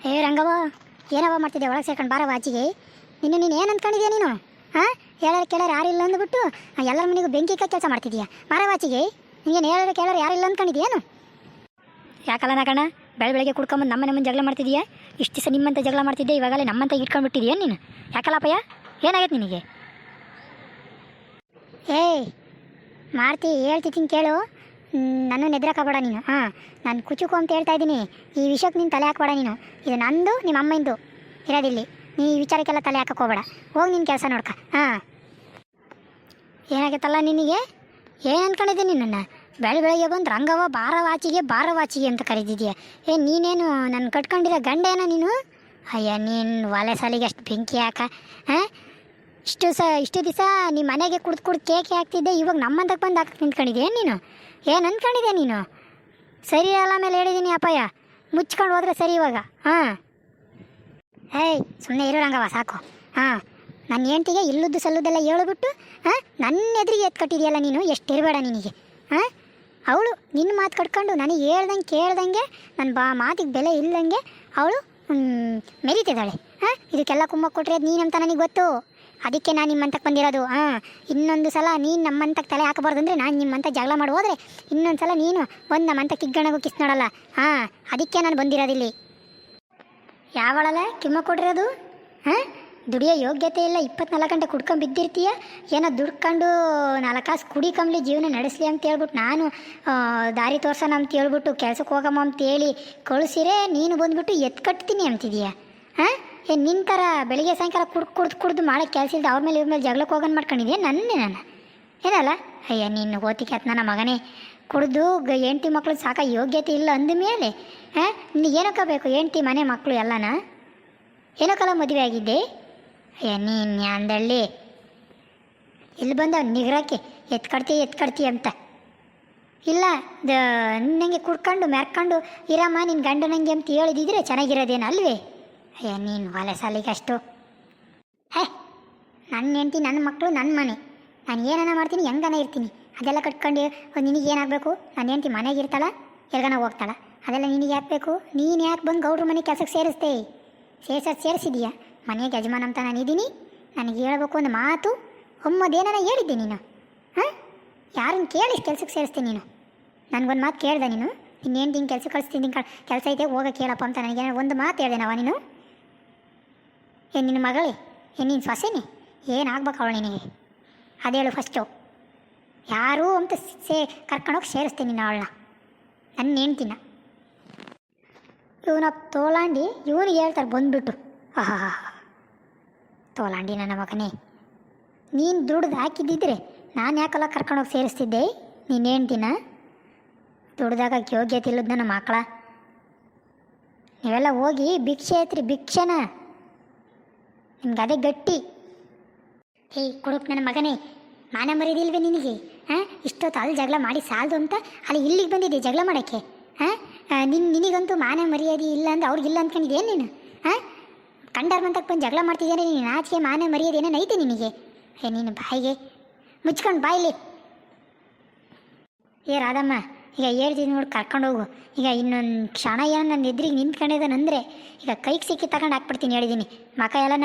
ಏ ರಂಗವ ಏನವ ಮಾಡ್ತಿದ್ದೆ ಒಳಗೆ ಸೇರ್ಕೊಂಡು ಬಾರವ ಆಚೆಗೆ ನಿನ್ನ ನೀನು ಏನು ಅಂದ್ಕೊಂಡಿದ್ಯಾ ನೀನು? ಹಾಂ ಹೇಳೋರು ಕೇಳೋರು ಯಾರಿಲ್ಲ ಅಂದ್ಬಿಟ್ಟು ಎಲ್ಲರ ಮನೆಗೂ ಬೆಂಕಿ ಕೆಲಸ ಮಾಡ್ತಿದ್ಯಾ? ಬಾರವ ಆಚೆಗೆ ನಿಂಗೆ ಹೇಳೋರು ಕೇಳೋರು ಯಾರಿಲ್ಲ ಅಂದ್ಕೊಂಡಿದ್ಯೇನು ಯಾಕಲ್ಲ ನಾಕಣ್ಣ ಬೆಳೆ ಬೆಳಗ್ಗೆ ಕುಡ್ಕೊಂಬಂದು ನಮ್ಮ ಮುಂದೆ ಜಗಳ ಮಾಡ್ತಿದ್ಯಾ? ಇಷ್ಟು ದಿವಸ ನಿಮ್ಮಂತ ಜಗಳ ಮಾಡ್ತಿದ್ದೆ, ಇವಾಗಲೇ ನಮ್ಮಂತ ಇಟ್ಕೊಂಡ್ಬಿಟ್ಟಿದ್ಯಾ ನೀನು? ಯಾಕಲ್ಲಪ್ಪಯ್ಯ ಏನಾಗೈತೆ ನಿನಗೆ? ಏಯ್ ಮಾಡ್ತಿ ಹೇಳ್ತಿದ್ದೀನಿ ಕೇಳು. ನನ್ನ ನೆದ್ರಕ್ಕಾಗಬೇಡ ನೀನು. ಹಾಂ, ನಾನು ಕುಚುಕು ಅಂತ ಹೇಳ್ತಾ ಇದ್ದೀನಿ. ಈ ವಿಷಯಕ್ಕೆ ನೀನು ತಲೆ ಹಾಕಬೇಡ ನೀನು. ಇದು ನಂದು ನಿಮ್ಮ ಅಮ್ಮಂದು. ಇರೋದಿಲ್ಲಿ. ನೀ ಈ ವಿಚಾರಕ್ಕೆಲ್ಲ ತಲೆ ಹಾಕಕ್ಕೆ ಹೋಗ್ಬೇಡ. ಹೋಗಿ ನಿನ್ನ ಕೆಲಸ ನೋಡ್ಕ. ಹಾಂ. ಏನಾಗೈತಲ್ಲ ನಿನಗೆ? ಏನು ಅನ್ಕೊಂಡಿದ್ದೀನಿ ನಿನ್ನನ್ನು? ಬೆಳೆ ಬೆಳಗ್ಗೆ ಬಂದು ರಂಗವ ಬಾರ ವಾಚಿಗೆ ಬಾರ ವಾಚಿಗೆ ಅಂತ ಕರೀತಿದ್ಯಾ ಏ, ನೀನೇನು ನನ್ನ ಕಟ್ಕೊಂಡಿರೋ ಗಂಡ ನೀನು? ಅಯ್ಯ, ನೀನು ಒಲೆ ಸಾಲಿಗೆ ಅಷ್ಟು ಬೆಂಕಿ ಹಾಕ. ಹಾಂ? ಇಷ್ಟು ಸ ಇಷ್ಟು ದಿವಸ ನಿಮ್ಮ ಮನೆಗೆ ಕುಡ್ದು ಕುಡ್ದು ಕೇಕೆ ಹಾಕ್ತಿದ್ದೆ, ಇವಾಗ ನಮ್ಮಂತಕ್ಕೆ ಬಂದು ಹಾಕಕ್ಕೆ ನಿಂತ್ಕೊಂಡಿದ್ಯಾ ನೀನು? ಏನು ಅಂದ್ಕೊಂಡಿದ್ದೆ ನೀನು? ಸರಿ ಅಲ್ಲ ಮೇಲೆ ಹೇಳಿದ್ದೀನಿ ಅಪ್ಪಯ್ಯ. ಮುಚ್ಕೊಂಡು ಹೋದ್ರೆ ಸರಿ ಇವಾಗ. ಹಾಂ. ಏಯ್ ಸುಮ್ಮನೆ ಇರೋ ರಂಗವ ಸಾಕು. ಹಾಂ. ನನ್ನ ಹೆಂಡ್ತಿಗೆ ಇಲ್ಲದ್ದು ಸಲ್ಲುದೆಲ್ಲ ಹೇಳಿಬಿಟ್ಟು, ಹಾಂ ನನ್ನ ಎದುರಿಗೆ ಎತ್ತು ಕಟ್ಟಿದೆಯಲ್ಲ ನೀನು? ಎಷ್ಟು ಇರಬೇಡ ನಿನಗೆ. ಹಾಂ? ಅವಳು ನಿನ್ನ ಮಾತು ಕಟ್ಕೊಂಡು ನನಗೆ ಹೇಳ್ದಂಗೆ ಕೇಳ್ದಂಗೆ ನನ್ನ ಬಾ ಮಾತಿಗೆ ಬೆಲೆ ಇಲ್ಲದಂಗೆ ಅವಳು ಮೆರಿತಿದ್ದಾಳೆ. ಹಾಂ? ಇದಕ್ಕೆಲ್ಲ ಕುಮ್ಮ ಕೊಟ್ಟರೆ ಅದು ನೀನಂತ ನನಗೆ ಗೊತ್ತು? ಅದಕ್ಕೆ ನಾನು ನಿಮ್ಮಂತಕ್ಕೆ ಬಂದಿರೋದು. ಹಾಂ, ಇನ್ನೊಂದು ಸಲ ನೀನು ನಮ್ಮಂತಕ್ಕೆ ತಲೆ ಹಾಕಬಾರ್ದು ಅಂದರೆ ನಾನು ನಿಮ್ಮಂತ ಜಗಳ ಮಾಡಿ ಹೋದರೆ ಇನ್ನೊಂದು ಸಲ ನೀನು ಒಂದು ನಮ್ಮಂತ ಕಿಗ್ಗಣಗೂ ಕಿಸ್ ನೋಡಲ್ಲ. ಹಾಂ, ಅದಕ್ಕೆ ನಾನು ಬಂದಿರೋದಿಲ್ಲಿ ಯಾವಳಲ್ಲ ಕಿಮ್ಮ ಕೊಡಿರೋದು? ಹಾಂ, ದುಡಿಯೋ ಯೋಗ್ಯತೆ ಇಲ್ಲ. ಇಪ್ಪತ್ನಾಲ್ಕು ಗಂಟೆ ಕುಡ್ಕೊಂಡು ಬಿದ್ದಿರ್ತೀಯ? ಏನೋ ದುಡ್ಕೊಂಡು ನಾಲ್ಕು ಕಾಸು ಕುಡಿಕಂಬ್ಲಿ ಜೀವನ ನಡೆಸಲಿ ಅಂತ ಹೇಳ್ಬಿಟ್ಟು ನಾನು ದಾರಿ ತೋರ್ಸೋಣ ಅಂತ ಹೇಳ್ಬಿಟ್ಟು ಕೆಲಸಕ್ಕೆ ಹೋಗಮ್ಮ ಅಂತೇಳಿ ಕಳಿಸಿರೇ ಕಳಿಸಿರೆ ನೀನು ಬಂದ್ಬಿಟ್ಟು ಎತ್ಕಟ್ತೀನಿ ಅಂತಿದೀಯ. ಹಾಂ ಏನು ನಿನ್ನ ಥರ ಬೆಳಿಗ್ಗೆ ಸಾಯಂಕಾಲ ಕುಡ್ದು ಕುಡ್ದು ಕುಡ್ದು ಮಾಡೋ ಕೆಲಸ ಇಲ್ಲದೆ ಅವ್ರ ಮೇಲೆ ಇವ್ರ ಮೇಲೆ ಜಗಳಕ್ಕೆ ಹೋಗೋಣ ಮಾಡ್ಕೊಂಡಿದ್ಯಾ ನನ್ನೇ ನಾನು? ಏನಲ್ಲ? ಅಯ್ಯ, ನೀನು ಓತಿಕೆ ನನ್ನ ಮಗನೇ. ಕುಡಿದು ಹೆಂಡ್ತಿ ಮಕ್ಕಳು ಸಾಕ ಯೋಗ್ಯತೆ ಇಲ್ಲ ಅಂದ ಮೇಲೆ ಹಾಂ ನೀನು ಏನಕ್ಕ ಬೇಕು? ಹೆಂಡ್ತಿ, ಮನೆ ಮಕ್ಕಳು ಎಲ್ಲನ? ಏನಕ್ಕಲ್ಲ ಮದುವೆ ಆಗಿದ್ದೆ? ಅಯ್ಯ, ನೀನು ಅಂದಳ್ಳಿ ಇಲ್ಲಿ ಬಂದ ನಿಗ್ರಕ್ಕೆ ಎತ್ಕಡ್ತಿ ಎತ್ಕಡ್ತಿ ಅಂತ. ಇಲ್ಲ, ದ ನಿನ್ನಂಗೆ ಕುಡ್ಕೊಂಡು ಮೆರ್ಕೊಂಡು ಇರಮ್ಮ ನಿನ್ನ ಗಂಡ ನಂಗೆ ಅಂತ ಹೇಳಿದಿದ್ರೆ ಚೆನ್ನಾಗಿರೋದೇನು ಅಲ್ವೇ ಅಯ್ಯ ನೀನು ಹೊಲೆ ಸಾಲಿಗೆ ಅಷ್ಟು ಹೇ ನನ್ನ ಹೆಂಡತಿ ನನ್ನ ಮಕ್ಕಳು ನನ್ನ ಮನೆ. ನಾನು ಏನನ್ನ ಮಾಡ್ತೀನಿ, ಹೆಂಗನ ಇರ್ತೀನಿ? ಅದೆಲ್ಲ ಕಟ್ಕೊಂಡು ನಿನಗೆ ಏನಾಗಬೇಕು? ನನ್ನ ಹೆಂಡತಿ ಮನೆಗೆ ಇರ್ತಾಳ, ಎಲ್ಗನ ಹೋಗ್ತಾಳ. ಅದೆಲ್ಲ ನಿನಗೆ ಯಾಕೆ ಬೇಕು? ನೀನು ಯಾಕೆ ಬಂದು ಗೌಡ್ರ ಮನೆ ಕೆಲಸಕ್ಕೆ ಸೇರಿಸ್ತೆ ಸೇರ್ಸೋದು ಸೇರಿಸಿದೀಯಾ? ಮನೆಗೆ ಯಜಮಾನ ಅಂತ ನಾನು ಇದ್ದೀನಿ. ನನಗೆ ಹೇಳಬೇಕು ಒಂದು ಮಾತು ಒಮ್ಮದೇನ ಹೇಳಿದ್ದೆ ನೀನು? ಹಾಂ? ಯಾರನ್ನ ಕೇಳಿ ಕೆಲಸಕ್ಕೆ ಸೇರಿಸ್ತೀನಿ ನೀನು? ನನಗೊಂದು ಮಾತು ಕೇಳ್ದೆ ನೀನು? ಇನ್ನೇನು ಹಿಂಗೆ ಕೆಲಸ ಕಳಿಸ್ತೀನಿ ಕೆಲಸ ಐತೆ ಹೋಗ ಕೇಳಪ್ಪ ಅಂತ ನನಗೆ ಒಂದು ಮಾತು ಹೇಳ್ದೆ ನಾವ ನೀನು? ಏನು ನಿನ್ನ ಮಗಳೇ? ಏನು ನೀನು ಸೊಸೆನೇ? ಏನಾಗ್ಬೇಕು ಅವಳು ನಿನಗೆ? ಅದೇಳು ಫಸ್ಟು ಯಾರು ಅಂತ ಸೇ, ಕರ್ಕೊಂಡೋಗಿ ಸೇರಿಸ್ತೀನಿ ನಾನು ಅವಳನ್ನ. ನನ್ನ ಹೆಂಡ್ತಿನ. ಇವನ ತೋಲಾಂಡಿ ಇವನಿಗೆ ಹೇಳ್ತಾರೆ ಬಂದುಬಿಟ್ಟು. ಆಹಾ ತೋಲಾಂಡಿ ನನ್ನ ಮಗನೇ. ನೀನು ದುಡ್ದು ಹಾಕಿದ್ದಿದ್ರೆ ನಾನು ಯಾಕಲ್ಲ ಕರ್ಕೊಂಡೋಗಿ ಸೇರಿಸ್ತಿದ್ದೆ? ನೀನು ಹೆಂಡ್ತಿನ? ದುಡ್ದಾಗ ಯೋಗ್ಯತೆ ಇಲ್ಲದ ನನ್ನ ಮಕ್ಕಳ. ನೀವೆಲ್ಲ ಹೋಗಿ ಭಿಕ್ಷೆ ಐತ್ರಿ, ಭಿಕ್ಷೆನ. ನಿಮ್ಗೆ ಗಟ್ಟಿ. ಹೇ, ಕುಡುಕ್ ನನ್ನ ಮಗನೇ, ಮಾನ ಮರಿದಿಲ್ವೇ ನಿನಗೆ? ಹಾಂ ಇಷ್ಟೊತ್ತು ಅಲ್ಲಿ ಜಗಳ ಮಾಡಿ ಸಾಲದು ಅಂತ ಅಲ್ಲಿ ಇಲ್ಲಿಗೆ ಬಂದಿದ್ದೆ ಜಗಳ ಮಾಡೋಕ್ಕೆ? ಹಾಂ ನಿನ್ನ ನಿನಗಂತೂ ಮಾನ ಮರ್ಯಾದೆ ಇಲ್ಲ ಅಂದ್ರೆ ಅವ್ರಿಗಿಲ್ಲ ಅಂದ್ಕೊಂಡಿದ್ದೆ ನೀನು? ಹಾಂ ಕಂಡರ್ ಮಂತಕ್ಕೆ ಬಂದು ಜಗಳ ಮಾಡ್ತಿದ್ದೇನೆ ನೀನು ನಾಚಿಕೆ ಮಾನ ಮರ್ಯಾದೆ ಏನೇನು ಐತೆ ನಿನಗೆ? ಏ ನೀನು ಬಾಯಿಗೆ ಮುಚ್ಕೊಂಡು ಬಾಯಿಲಿ. ಏ, ರಾಧಮ್ಮ ಈಗ ಹೇಳ್ತೀನಿ ನೋಡಿ ಕರ್ಕೊಂಡೋಗು ಈಗ ಇನ್ನೊಂದು ಕ್ಷಣ ಏನು ನನ್ನ ಎದುರಿಗೆ ನಿಂತ್ಕೊಂಡಿದ್ದಾನಂದರೆ ಈಗ ಕೈಗೆ ಸಿಕ್ಕಿ ತಗೊಂಡು ಹಾಕ್ಬಿಡ್ತೀನಿ ಹೇಳಿದ್ದೀನಿ ಮಕ ಎಲ್ಲನ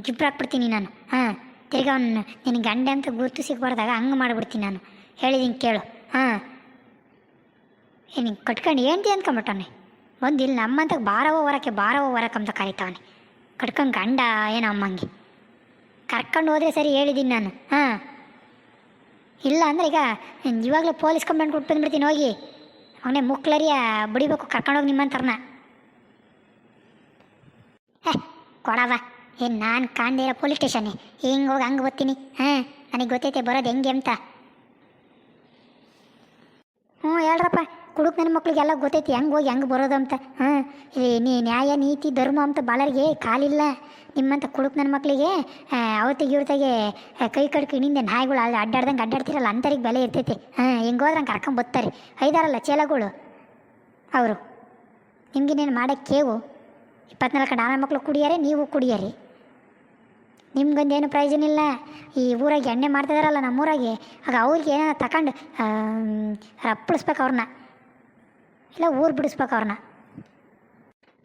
ಜಿಬ್ರು ಹಾಕ್ಬಿಡ್ತೀನಿ ನಾನು. ಹಾಂ, ತಿರ್ಗಿ ಅವನು ನಿನ್ನ ಗಂಡ ಅಂತ ಗುರುತು ಸಿಗ್ಬಾರ್ದಾಗ ಹಂಗೆ ಮಾಡಿಬಿಡ್ತೀನಿ ನಾನು. ಹೇಳಿದ್ದೀನಿ ಕೇಳು. ಹಾಂ. ಏನು ಕಟ್ಕೊಂಡು ಏನು ಅಂದ್ಕೊಂಬಿಟ್ಟವನೆ ಒಂದು ಇಲ್ಲಿ ನಮ್ಮಂತ ಬಾರವ ಹೊರಕ್ಕೆ ಬಾರವ ಹೊರಕ್ಕೆ ಅಂತ ಕರಿತಾವನೆ. ಕಟ್ಕೊಂಡು ಗಂಡ ಏನು ಅಮ್ಮಂಗೆ. ಕರ್ಕೊಂಡು ಹೋದರೆ ಸರಿ ಹೇಳಿದ್ದೀನಿ ನಾನು. ಹಾಂ. ಇಲ್ಲ ಅಂದ್ರೆ ಈಗ ಇವಾಗಲೇ ಪೊಲೀಸ್ ಕಂಪ್ಲೇಂಟ್ ಕೊಟ್ಟು ಬಂದ್ಬಿಡ್ತೀನಿ, ಹೋಗಿ. ಅವನೇ ಮುಕ್ಲರಿಯ ಬಿಡಿಬೇಕು ಕರ್ಕೊಂಡೋಗಿ ನಿಮ್ಮಂತರ್ನ ಹೇ, ಕೊಡವ. ಏನು ನಾನು ಕಾಣದೇ ಇರೋ ಪೊಲೀಸ್ ಸ್ಟೇಷನ್ ಹಿಂಗೆ ಹೋಗಿ ಹಂಗೆ ಬರ್ತೀನಿ ಹಾಂ, ನನಗೆ ಗೊತ್ತೈತೆ, ಬರೋದು ಹೆಂಗೆ ಅಂತ. ಹ್ಞೂ ಹೇಳ್ರಪ್ಪ. ಕುಡುಕ್ ನನ್ನ ಮಕ್ಳಿಗೆಲ್ಲ ಗೊತ್ತೈತಿ, ಹೆಂಗೆ ಹೋಗಿ ಹೆಂಗೆ ಬರೋದಂತ ಹಾಂ ನೀ ನ್ಯಾಯ, ನೀತಿ, ಧರ್ಮ ಅಂತ ಬಾಳರಿಗೆ ಕಾಲಿಲ್ಲ. ನಿಮ್ಮಂತ ಕುಡುಕ್ ನನ್ನ ಮಕ್ಕಳಿಗೆ ಅವತ್ತಿಗೆ ಇವ್ರತಾಗೆ ಕೈ ಕಡ್ಕಿ ಹಿಂದೆ ನಾಯಿಗಳು ಅಲ್ಲಿ ಅಡ್ಡಾಡ್ದಂಗೆ ಅಡ್ಡಾಡ್ತಿರಲ್ಲ ಅಂಥವ್ರಿಗೆ ಬೆಲೆ ಇರ್ತೈತಿ. ಹಾಂ ಹಿಂಗೆ ಹಂಗೆ ಕರ್ಕೊಂಡ್ ಬರ್ತಾರೆ. ಐದಾರಲ್ಲ ಚೇಲಗಳು? ಅವರು ನಿಮ್ಗಿನ್ನೇನು ಮಾಡೋಕ್ಕೆ ಕೇವು. ಇಪ್ಪತ್ನಾಲ್ಕು ನಾನು ಮಕ್ಕಳು ಕುಡಿಯಾರೆ, ನೀವು ಕುಡಿಯರಿ. ನಿಮ್ಗೊಂದೇನು ಪ್ರಯೋಜನ ಇಲ್ಲ? ಈ ಊರಾಗೆ ಎಣ್ಣೆ ಮಾಡ್ತಿದಾರಲ್ಲ ನಮ್ಮೂರಾಗೆ, ಆಗ ಅವ್ರಿಗೆ ಏನಾರ ತಗೊಂಡು ಅಪ್ಪಳಿಸ್ಬೇಕು ಅವ್ರನ್ನ. ಇಲ್ಲ, ಊರು ಬಿಡಿಸ್ಬೇಕು ಅವ್ರನ್ನ.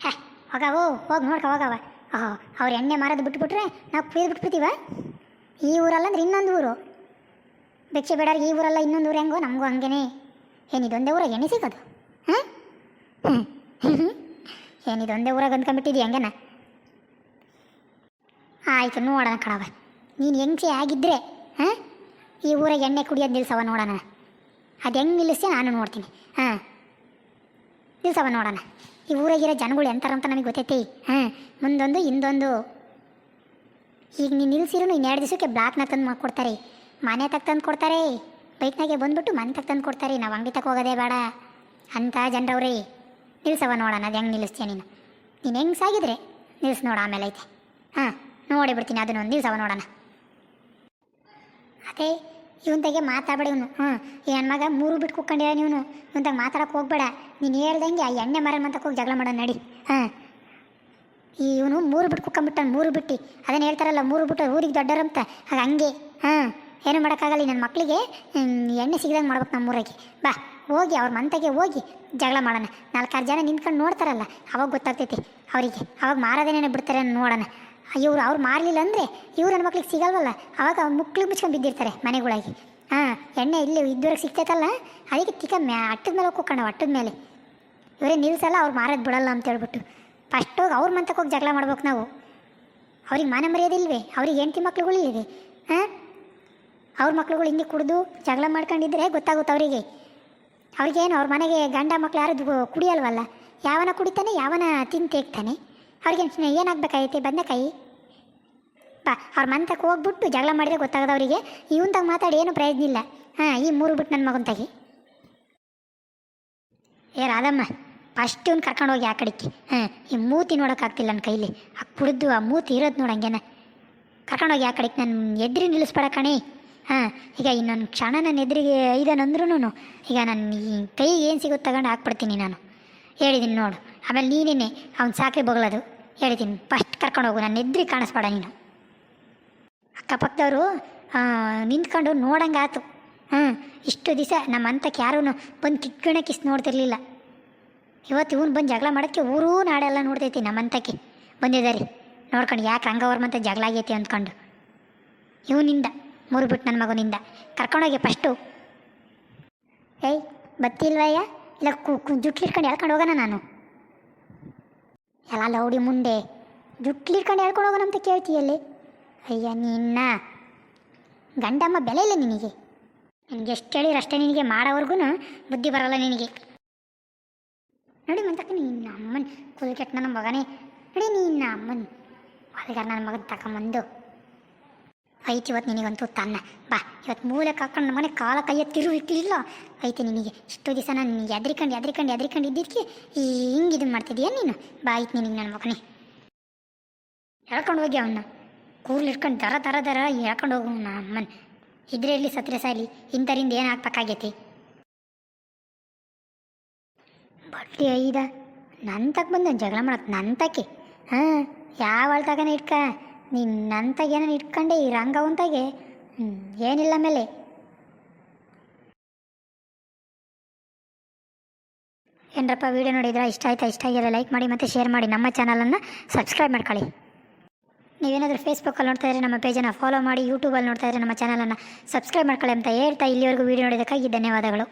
ಹೇ ಹೋಗವು ಹೋಗಿ ನೋಡ್ಕ ಹೋಗವ ಓಹೋ, ಅವ್ರು ಎಣ್ಣೆ ಮಾರೋದು ಬಿಟ್ಬಿಟ್ರೆ ನಾವು ಕುಯ್ದು ಬಿಟ್ಬಿಡ್ತೀವ? ಈ ಊರಲ್ಲ ಅಂದ್ರೆ ಇನ್ನೊಂದು ಊರು. ಭಿಕ್ಷೆ ಬೇಡಾರಿಗೆ ಈ ಊರಲ್ಲ ಇನ್ನೊಂದು ಊರು ಹೆಂಗೋ ನಮಗೂ ಹಂಗೇನೆ. ಏನಿದೊಂದೇ ಊರಾಗ ಎಣ್ಣೆ ಸಿಗೋದು? ಹಾಂ ಏನಿದೊಂದೇ ಊರಾಗ ಅಂದ್ಕೊಂಡ್ಬಿಟ್ಟಿದ್ದೀಯ ಹಂಗೇನ? ಆಯಿತು, ನೋಡೋಣ ಕಣವ ನೀನು ಹೆಂಗ್ಸೆ ಆಗಿದ್ದರೆ ಹಾಂ ಈ ಊರಾಗ ಎಣ್ಣೆ ಕುಡಿಯೋದು ನಿಲ್ಸವ ನೋಡೋಣ. ಅದು ಹೆಂಗೆ ನಿಲ್ಲಿಸಿ ನಾನು ನೋಡ್ತೀನಿ. ಹಾಂ ನಿಲ್ಸವ ನೋಡೋಣ. ಈ ಊರಾಗಿರೋ ಜನಗಳು ಎಂತಾರಂತ ನಮಗೆ ಗೊತ್ತೈತಿ. ಹಾಂ, ಮುಂದೊಂದು, ಹಿಂದೊಂದು. ಈಗ ನೀನು ನಿಲ್ಸಿರೂ ಇನ್ನೆರಡು ದಿವಸಕ್ಕೆ ಬ್ಲಾಕ್ನ ತಂದು ಮಾಡ್ಕೊಡ್ತಾರೆ. ಮನೆ ತಕ್ಕ ತಂದು ಕೊಡ್ತಾರೆ. ಬೈಕ್ನಾಗೆ ಬಂದ್ಬಿಟ್ಟು ಮನೆ ತಕ್ಕ ತಂದು ಕೊಡ್ತಾರೆ. ನಾವು ಅಂಗಡಿ ತಕ್ಕ ಹೋಗೋದೇ ಬೇಡ. ಅಂತ ಜನರವ್ರಿ. ನಿಲ್ಸವ ನೋಡೋಣ, ಅದು ಹೆಂಗೆ ನಿಲ್ಲಿಸ್ತೀಯ ನೀನು? ನೀನು ಹೆಂಗೆ ಸಾಗಿದ್ರೆ? ನಿಲ್ಸಿ ನೋಡ ಆಮೇಲೆ ಐತೆ. ಹಾಂ, ನೋಡಿ ಬಿಡ್ತೀನಿ ನಿಲ್ಸವ ನೋಡೋಣ. ಅದೇ ಇವನ್ತಾಗೆ ಮಾತಾಡಬೇಡ ಇವನು. ಹ್ಞೂ ಈ ಹೆಣ್ಮಗ ಮಗ ಮೂರು ಬಿಟ್ಟು ಕುಕ್ಕೊಂಡಿರ ನೀನು ಇವನ್ತಾಗ ಮಾತಾಡಕ್ಕೆ ಹೋಗ್ಬೇಡ. ನೀನು ಹೇಳ್ದಂಗೆ ಆ ಎಣ್ಣೆ ಮರ ಮಂತಕ್ಕೆ ಹೋಗಿ ಜಗಳ ಮಾಡೋಣ ನಡಿ. ಹಾಂ. ಈ ಇವನು ಮೂರು ಬಿಟ್ಟು ಕುಕ್ಕೊಂಬಿಟ್ಟಾನ ಮೂರು ಬಿಟ್ಟು. ಅದನ್ನು ಹೇಳ್ತಾರಲ್ಲ, ಮೂರು ಬಿಟ್ಟು ಊರಿಗೆ ದೊಡ್ಡರಂತ. ಹಾಗೆ ಹಂಗೆ. ಹಾಂ. ಏನು ಮಾಡೋಕ್ಕಾಗಲ್ಲ ನನ್ನ ಮಕ್ಕಳಿಗೆ ಎಣ್ಣೆ ಸಿಗ್ದಂಗೆ ಮಾಡ್ಬೇಕು ನಮ್ಮ ಊರಾಗೆ ಬಾ, ಹೋಗಿ ಅವ್ರ ಮಂತಗೆ ಹೋಗಿ ಜಗಳ ಮಾಡೋಣ. ನಾಲ್ಕಾರು ಜನ ನಿಂತ್ಕೊಂಡು ನೋಡ್ತಾರಲ್ಲ, ಅವಾಗ ಗೊತ್ತಾಗ್ತೈತಿ. ಅವರಿಗೆ. ಅವಾಗ ಮಾರೋದೇನೇ ಬಿಡ್ತಾರೆ ನೋಡೋಣ. ಇವ್ರು ಅವ್ರು ಮಾರಲಿಲ್ಲ ಅಂದರೆ ಇವ್ರು ನನ್ನ ಮಕ್ಳಿಗೆ ಸಿಗಲ್ವಲ್ಲ? ಅವಾಗ ಮುಕ್ಳು ಮುಚ್ಕೊಂಡು ಬಿದ್ದಿರ್ತಾರೆ ಮನೆಗಳಾಗಿ. ಹಾಂ, ಎಣ್ಣೆ ಇಲ್ಲಿ ಇದುವರೆಗೆ ಸಿಗ್ತೈತಲ್ಲ? ಅದಕ್ಕೆ ತಿಕ್ಕ ಮ್ಯಾ, ಅಟ್ಟದ ಮೇಲೆ ಹೋಗ್ಕೋಣ ಅಟ್ಟದ ಮೇಲೆ. ಇವರೇ ನಿಲ್ಸಲ್ಲ, ಅವ್ರು ಮಾರೋದು ಬಿಡಲ್ಲ ಅಂತ ಹೇಳ್ಬಿಟ್ಟು. ಫಸ್ಟ್ ಹೋಗಿ ಅವ್ರ ಮಂತಕ್ಕೆ ಹೋಗಿ ಜಗಳ ಮಾಡ್ಬೇಕು ನಾವು. ಅವ್ರಿಗೆ ಮಾನ ಮರ್ಯಾದಿಲ್ವೇ ಅವ್ರಿಗೆ ಹೆಂಡತಿ ಮಕ್ಳುಗಳಿವೆ ಹಾಂ? ಅವ್ರ ಮಕ್ಳುಗಳು ಹಿಂಗೆ ಕುಡಿದು ಜಗಳ ಮಾಡ್ಕೊಂಡಿದ್ರೆ ಗೊತ್ತಾಗುತ್ತೆ ಅವರಿಗೆ. ಅವ್ರಿಗೇನು, ಅವ್ರ ಮನೆಗೆ ಗಂಡ ಮಕ್ಳು ಯಾರು ಕುಡಿಯಲ್ವಲ್ಲ? ಯಾವನ ಕುಡಿತಾನೆ, ಯಾವನ ತಿಂದು ತೇಗ್ತಾನೆ? ಅವ್ರಿಗೆ ಏನಾಗಬೇಕಾಗೈತಿ? ಬದನೆಕಾಯಿ ಬಾ, ಅವ್ರ ಮನ್ತಕ್ಕೆ ಹೋಗ್ಬಿಟ್ಟು ಜಗಳ ಮಾಡಿದ್ರೆ ಗೊತ್ತಾಗದ ಅವರಿಗೆ. ಇವಂತಾಗ ಮಾತಾಡಿ ಏನು ಪ್ರಯೋಜನ ಇಲ್ಲ. ಹಾಂ, ಈ ಮೂರು ಬಿಟ್ಟು ನನ್ನ ಮಗನ ಏ, ರಾಧಮ್ಮ ಫಸ್ಟ್ ಇವ್ನು ಕರ್ಕೊಂಡು ಹೋಗಿ ಆ ಕಡೆಗೆ. ಹಾಂ, ಈ ಮೂತಿ ನೋಡೋಕ್ಕಾಗ್ತಿಲ್ಲ ನನ್ನ ಕೈಲಿ. ಆ ಕುಡಿದು ಆ ಮೂತಿ ಇರೋದು ನೋಡಂಗೇನ ಕರ್ಕೊಂಡೋಗಿ ಆ ಕಡೆಗೆ ನನ್ನ ಎದ್ರಿ ನಿಲ್ಲಿಸ್ಬೇಡ ಕಣಿ. ಹಾಂ, ಈಗ ಇನ್ನೊಂದು ಕ್ಷಣ ನನ್ನ ಎದುರಿಗೆ ಇದಾನಂದ್ರೂ ಈಗ ನನ್ನ ಈ ಕೈಗೆ ಏನು ಸಿಗುತ್ತೆ ತಗೊಂಡು ಹಾಕ್ಬಿಡ್ತೀನಿ ನಾನು. ಹೇಳಿದ್ದೀನಿ ನೋಡು. ಆಮೇಲೆ ನೀನೇನೆ ಅವ್ನು ಸಾಕ್ರಿ ಬೊಗಳೋದು. ಹೇಳ್ತೀನಿ ಫಸ್ಟ್ ಕರ್ಕೊಂಡು ಹೋಗು ನನ್ನ ನಿದ್ರೆ ಕಾಣಿಸ್ಬೇಡ ನೀನು. ಅಕ್ಕಪಕ್ಕದವರು ನಿಂತ್ಕೊಂಡು ನೋಡಂಗಾತು. ಹಾಂ ಇಷ್ಟು ದಿವಸ ನಮ್ಮ ಅಂತಕ್ಕೆ ಯಾರೂ ಬಂದು ಕಿಟ್ಕಣ ಕಿಸ್ ನೋಡ್ತಿರ್ಲಿಲ್ಲ. ಇವತ್ತು ಇವನು ಬಂದು ಜಗಳ ಮಾಡೋಕ್ಕೆ ಊರೂ ನಾಡೆಲ್ಲ ನೋಡ್ತೈತಿ ನಮ್ಮ ಅಂತಕ್ಕೆ ಬಂದಿದ್ದಾರೆ ನೋಡ್ಕೊಂಡು ಯಾಕೆ ರಂಗವ್ರ ಮಂತ ಜಗಳ ಆಗೈತಿ ಅಂದ್ಕೊಂಡು. ಇವನಿಂದ ಮೂರು ಬಿಟ್ಟು ನನ್ನ ಮಗನಿಂದ. ಕರ್ಕೊಂಡೋಗಿ ಫಸ್ಟು. ಏಯ್, ಬತ್ತಿಲ್ವಯ್ಯ? ಇಲ್ಲ, ಕು ಜುಟ್ಲಿಟ್ಕೊಂಡು ಎಳ್ಕೊಂಡು ಹೋಗೋಣ ನಾನು. ಎಲ್ಲ ಲೌಡಿ ಮುಂದೆ. ಜುಟ್ಲಿಟ್ಕೊಂಡು ಹೇಳ್ಕೊಂಡು ಹೋಗೋಣ ಅಂತ ಕೇಳ್ತೀಯಲ್ಲಿ? ಅಯ್ಯ, ನಿನ್ನ. ಗಂಡಮ್ಮ ಬೆಲೆ ಇಲ್ಲ ನಿನಗೆ. ನಿನಗೆ ಎಷ್ಟು ಹೇಳಿದ್ರೆ ಅಷ್ಟೇ ನಿನಗೆ ಮಾಡೋವರೆಗೂ ಬುದ್ಧಿ ಬರಲ್ಲ ನಿನಗೆ. ನೋಡಿ ಮಂತಕ್ಕ, ನಿನ್ನ ಅಮ್ಮನ ಕುಲ್ ಕೆಟ್ಟ ನನ್ನ ಮಗನೇ. ನೋಡಿ ನಿನ್ನ ಅಮ್ಮನ. ಅದಕ್ಕೆ ನನ್ನ ಮಗನ ತಗೊಂಬಂದು ಐತಿ ಇವತ್ತು ನಿನಗಂತೂ ತನ್ನ. ಬಾ ಇವತ್ತು ಮೂಲೆ ಕಾಕೊಂಡು ನಮ್ಮ ಮನೆ ಕಾಲ ಕೈಯ ತಿರು ಇಟ್ಟಿಲ್ಲ ಐತಿ ನಿನಗೆ ಇಷ್ಟು ದಿವಸ ನಾನು ನಿನಗೆ ಎದ್ರಿಕೊಂಡು ಎದ್ರಿಕೊಂಡು ಎದ್ರಿಕೊಂಡು ಇದ್ದಿದ್ದಕ್ಕೆ ಹಿಂಗೆ ಇದು ಮಾಡ್ತಿದ್ದೀಯ ನೀನು? ಬಾ, ಐತಿ ನಿನಗೆ ನನ್ನ ಮಗನೇ. ಹೇಳ್ಕೊಂಡು ಹೋಗಿ ಅವನ್ನ ಕೂರ್ಲು ಇಟ್ಕೊಂಡು ದರ ದರ ದರ ಹೇಳ್ಕೊಂಡು ಹೋಗು ಅಮ್ಮನ. ಇದ್ರೆ ಇಲ್ಲಿ ಸತ್ರೆ ಸಾಲಿ ಇಂಥರಿಂದ ಏನು ಹಾಕ್ಬೇಕಾಗೈತಿ ಬಟ್ಟೆ ಐದ. ನನ್ನ ತಕ್ಕ ಬಂದ ಜಗಳ ಮಾಡತ್ತೆ ನನ್ನ ತಕ್ಕೆ. ಹಾಂ, ಯಾವ ಅಳ್ತಾಗನ ಇಟ್ಕ? ನೀನು ನನ್ನ ತಗ ಏನಾರು ಇಟ್ಕೊಂಡೆ ಈ ರಂಗವಂತಾಗೆ? ಹ್ಞೂ ಏನಿಲ್ಲ ಮೇಲೆ. ಏನರಪ್ಪ ವೀಡಿಯೋ ನೋಡಿದ್ರೆ? ಇಷ್ಟ ಆಯ್ತಾ? ಇಷ್ಟ ಆಗಿರೋ ಲೈಕ್ ಮಾಡಿ ಮತ್ತು ಶೇರ್ ಮಾಡಿ. ನಮ್ಮ ಚಾನಲನ್ನು ಸಬ್ಸ್ಕ್ರೈಬ್ ಮಾಡ್ಕೊಳ್ಳಿ. ನೀವೇನಾದರೂ ಫೇಸ್ಬುಕ್ಕಲ್ಲಿ ನೋಡ್ತಾ ಇದ್ರೆ ನಮ್ಮ ಪೇಜನ್ನು ಫಾಲೋ ಮಾಡಿ ಯೂಟ್ಯೂಬಲ್ಲಿ ನೋಡ್ತಾ ಇದ್ರೆ ನಮ್ಮ ಚಾನಲನ್ನು ಸಬ್ಸ್ಕ್ರೈಬ್ ಮಾಡ್ಕೊಳ್ಳಿ ಅಂತ ಹೇಳ್ತಾ ಇಲ್ಲಿವರೆಗೂ ವೀಡಿಯೋ ನೋಡಿದ್ದಕ್ಕಾಗಿ ಧನ್ಯವಾದಗಳು.